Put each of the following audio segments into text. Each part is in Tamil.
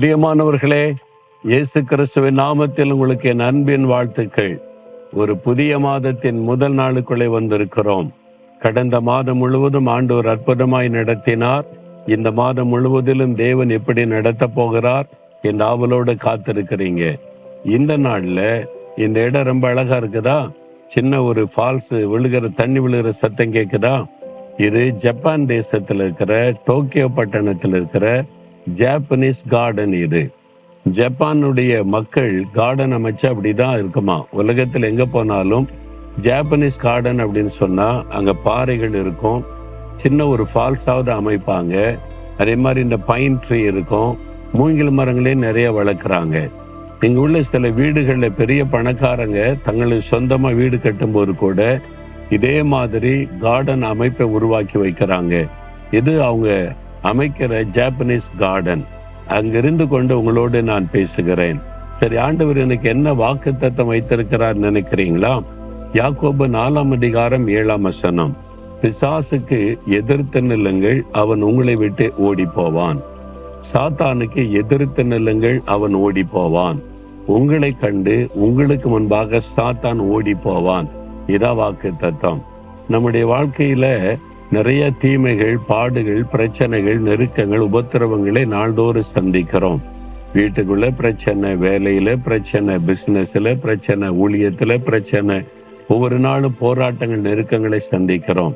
பிரியமானவர்களே இயேசு கிறிஸ்துவின் நாமத்தில் உங்களுக்கு என் அன்பின் வாழ்த்துக்கள். ஒரு புதிய மாதத்தின் முதல் நாளுக்குள்ளே வந்திருக்கிறோம். கடந்த மாதம் முழுவதும் ஆண்டவர் அற்புதமாய் நடத்தினார். இந்த மாதம் முழுவதிலும் தேவன் எப்படி நடத்தப் போகிறார் என் ஆவலோடு காத்திருக்கிறீங்க. இந்த நாள்ல இந்த இடம் ரொம்ப அழகா இருக்குதா? சின்ன ஒரு ஃபால்ஸ் விழுகிற தண்ணி விழுகிற சத்தம் கேக்குதா? இது ஜப்பான் தேசத்துல இருக்கிற டோக்கியோ பட்டணத்துல இருக்கிற ஜாப்பனீஸ் கார்டன் இது. ஜப்பானுடைய மக்கள் கார்டன் அமைச்சு அப்படிதான் இருக்குமா? உலகத்தில் எங்க போனாலும் ஜாப்பனீஸ் கார்டன் அப்படின்னு சொன்னா அங்க பாறைகள் இருக்கும். சின்ன ஒரு ஃபால்ஸாவது அமைப்பாங்க. அதே மாதிரி இந்த பைன் ட்ரீ இருக்கும். மூங்கில் மரங்களே நிறைய வளர்க்குறாங்க. இங்க உள்ள சில வீடுகளில் பெரிய பணக்காரங்க தங்களுக்கு சொந்தமா வீடு கட்டும்போது கூட இதே மாதிரி கார்டன் அமைப்பை உருவாக்கி வைக்கிறாங்க. இது அவங்க அமைக்கிற ஜாப்பனீஸ் கார்டன் அங்கிருந்து கொண்டு உங்களோடு நான் பேசுகிறேன். சரி ஆண்டவர் எனக்கு என்ன வாக்குத்தத்தம் வைத்திருக்கிறார் நினைக்கிறீங்களா? யாக்கோபு நாலாம் அதிகாரம் ஏழாம் வசனம். பிசாசுக்கு எதிர்த்து நில்லுங்கள் அவன் உங்களை விட்டு ஓடி போவான் சாத்தானுக்கு எதிர்த்து நில்லுங்கள் அவன் ஓடி போவான் உங்களை கண்டு உங்களுக்கு முன்பாக சாத்தான் ஓடி போவான் இதா வாக்கு தத்தம் நம்முடைய வாழ்க்கையில நிறைய தீமைகள் பாடுகள் பிரச்சனைகள் நெருக்கங்கள் உபத்திரவங்களை நாள்தோறும் சந்திக்கிறோம். வீட்டுக்குள்ள பிரச்சனை வேலையில பிரச்சனை பிசினஸ்ல பிரச்சனை ஊழியத்துல பிரச்சனை ஒவ்வொரு நாளும் போராட்டங்கள் நெருக்கங்களை சந்திக்கிறோம்.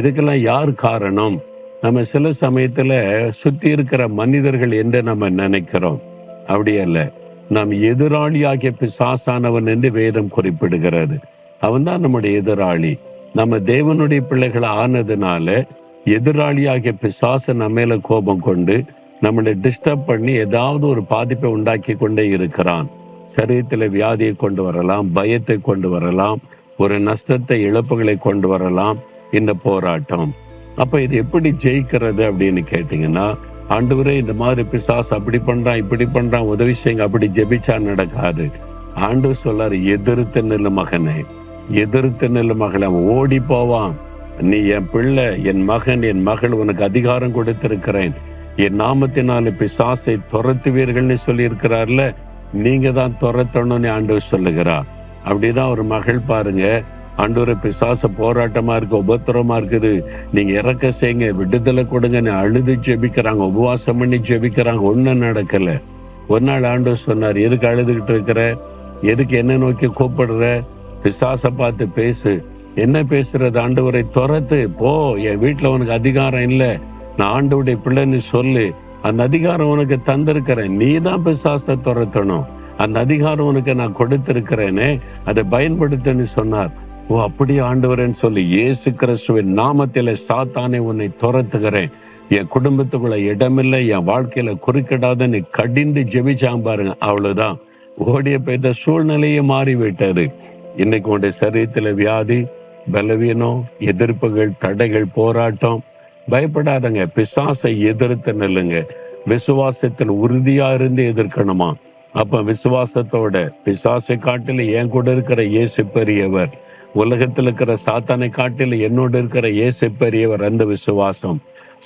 இதுக்கெல்லாம் யார் காரணம்? நம்ம சில சமயத்துல சுத்தி இருக்கிற மனிதர்கள் என்று நம்ம நினைக்கிறோம். அப்படி அல்ல. நாம் எதிராளியாகிய பிசாசானவன் என்று வேதம் குறிப்பிடுகிறது. அவன் தான் நம்முடைய எதிராளி. நம்ம தேவனுடைய பிள்ளைகள் ஆனதுனால எதிராளியாகிய பிசாசை நம்ம மேல கோபம் கொண்டு நம்மளை டிஸ்டர்ப் பண்ணி ஏதாவது ஒரு பாதிப்பை உண்டாக்கி கொண்டே இருக்கிறான். சரீரத்துல வியாதியை கொண்டு வரலாம் பயத்தை கொண்டு வரலாம் ஒரு நஷ்டத்தை இழப்புகளை கொண்டு வரலாம் இந்த போராட்டம். அப்ப இது எப்படி ஜெயிக்கிறது அப்படின்னு கேட்டீங்கன்னா ஆண்டவரே இந்த மாதிரி பிசாஸ் அப்படி பண்றான் இப்படி பண்றான் உதவி செய்யுங்க அப்படி ஜெபிச்சா நடக்காது. ஆண்டு சொல்லாரு எதிர்த்து நில்லு மகனே. எதிர்த்து நெல்லும் மகள் அவன் ஓடி போவான். நீ என் பிள்ளை என் மகன் என் மகள் உனக்கு அதிகாரம் கொடுத்திருக்கிறேன். என் நாமத்தினால பிசாசை துரத்துவீர்கள்னு சொல்லி இருக்கிறார்ல நீங்க தான் துரத்தணும்னு ஆண்டவர் சொல்லுகிறார் அப்படிதான் ஒரு மகள் பாருங்க ஆண்டவரை பிசாச போராட்டமா இருக்கு உபத்திரமா இருக்குது. நீங்க இறக்க செய்யுங்க விடுதலை கொடுங்கன்னு அழுது ஜெபிக்கிறாங்க உபவாசம் பண்ணி ஜெபிக்கிறாங்க ஒண்ணும் நடக்கல. ஒரு நாள் ஆண்டவர் சொன்னார் எதுக்கு அழுதுகிட்டு இருக்கிற? எதுக்கு என்ன நோக்கி கூப்பிடுற? பிசாச பார்த்து பேசு. என்ன பேசுறது ஆண்டவரை துரத்து? போ என் வீட்டில் உனக்கு அதிகாரம் இல்லை. நான் ஆண்டவுடைய பிள்ளைன்னு சொல்லு. அந்த அதிகாரம் உனக்கு தந்திருக்கிறேன். நீ தான் பிசாசை துரத்தணும். அந்த அதிகாரம் உனக்கு நான் கொடுத்திருக்கிறேனே. அதை பயன்படுத்தன்னு சொன்னார். ஓ அப்படியே ஆண்டவரேன்னு சொல்லி இயேசு கிறிஸ்துவின் நாமத்தில சாத்தானே உன்னை துரத்துகிறேன். என் குடும்பத்துக்குள்ள இடமில்லை. என் வாழ்க்கையில குறுக்கிடாத நீ கடிந்து ஜெபிச்சாங்க பாருங்க. அவ்வளவுதான். ஓடிய பெய்த சூழ்நிலையே மாறிவிட்டது. இன்னைக்கு உன்னுடைய சரீரத்துல வியாதி பலவீனம் எதிர்ப்புகள் தடைகள் போராட்டம். பயப்படாதங்க. பிசாசை எதிர்த்து நில்லுங்க. விசுவாசத்தில் உறுதியா இருந்து எதிர்க்கணுமா? அப்ப விசுவாசத்தோட பிசாசை காட்டில என் கூட இருக்கிற இயேசு பெரியவர் உலகத்தில் இருக்கிற சாத்தானை காட்டில என்னோட இருக்கிற இயேசு பெரியவர் அந்த விசுவாசம்.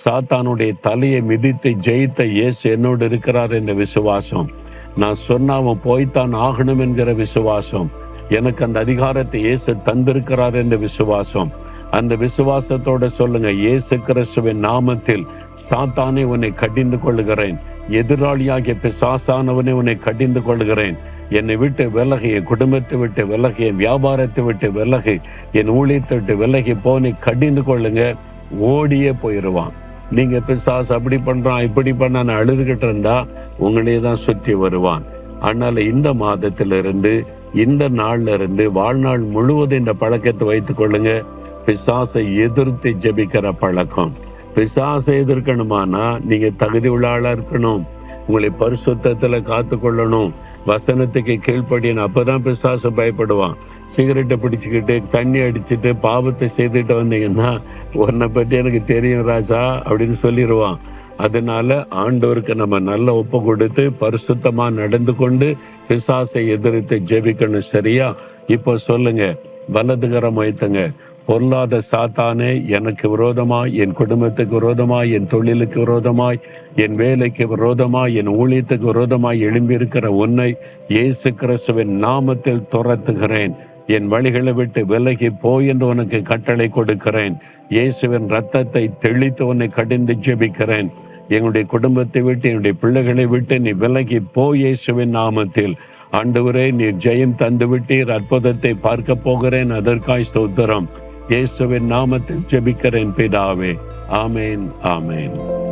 சாத்தானுடைய தலையை மிதித்து ஜெயித்த இயேசு என்னோடு இருக்கிறார் என்ற விசுவாசம். நான் சொன்ன அவன் போய்த்தான் ஆகணும் என்கிற விசுவாசம். எனக்கு அந்த அதிகாரத்தை இயேசு தந்திருக்கிறார் என்ற விசுவாசம். அந்த விசுவாசத்தோட சொல்லுங்க இயேசு கிறிஸ்துவின் நாமத்தில் சாத்தானே உன்னை கடிந்து கொள்கிறேன் எதிராளியாகிய பிசாசானவனை உன்னை கடிந்து கொள்கிறேன் என்னை விட்டு விலகி என் குடும்பத்தை விட்டு விலகி என் வியாபாரத்தை விட்டு விலகி என் ஊழியத்தை விட்டு விலகி போனை கடிந்து கொள்ளுங்க ஓடியே போயிடுவான் நீங்க பிசாஸ் அப்படி பண்றான் இப்படி பண்ணான்னு அழுதுகிட்டு இருந்தா உங்களையே தான் சுற்றி வருவான். அதனால இந்த மாதத்திலிருந்து இந்த நாள்ல இருந்து வாழ்நாள் முழுவதும் இந்த பழக்கத்தை வைத்துக் கொள்ளுங்க. பிசாசை எதிர்த்து ஜெபிக்கிற பழக்கம். பிசாசை எதிர்க்கணுமானா நீங்க தகுதி உள்ள ஆளா இருக்கணும். உங்களை பரிசுத்தத்துல காத்து கொள்ளணும். வசனத்துக்கு கீழ்ப்படியணும். அப்பதான் பிசாசு பயப்படுவான். சிகரெட்டை பிடிச்சுக்கிட்டு தண்ணி அடிச்சுட்டு பாவத்தை செய்துட்டு வந்தீங்கன்னா உன்னை பத்தி எனக்கு தெரியும் ராஜா அப்படின்னு சொல்லிடுவான் அதனால ஆண்டவருக்கு நம்ம நல்ல ஒப்பு கொடுத்து பரிசுத்தமா நடந்து கொண்டு பிசாசை எதிர்த்து ஜெபிக்கணும் சரியா? இப்போ சொல்லுங்க. வலதுகரம் வைத்துங்க. பொல்லாத சாத்தானே எனக்கு விரோதமாய் என் குடும்பத்துக்கு விரோதமாய் என் தொழிலுக்கு விரோதமாய் என் வேலைக்கு விரோதமாய் என் ஊழியத்துக்கு விரோதமாய் எழும்பியிருக்கிற உன்னை இயேசு கிறிஸ்துவின் நாமத்தில் துரத்துகிறேன். என் வழிகளை விட்டு விலகி போ என்று உனக்கு கட்டளை கொடுக்கிறேன். இயேசுவின் ரத்தத்தை தெளித்து உன்னை கடிந்து ஜெபிக்கிறேன். எங்களுடைய குடும்பத்தை விட்டு என்னுடைய பிள்ளைகளை விட்டு நீ விலகி போ இயேசுவின் நாமத்தில். ஆண்டவரே நீ ஜெயம் தந்து விட்டீர். அற்புதத்தை பார்க்க போகிறேன். அதற்காய் ஸ்தோத்திரம். இயேசுவின் நாமத்தில் ஜெபிக்கிறேன் பிதாவே. ஆமேன் ஆமேன்.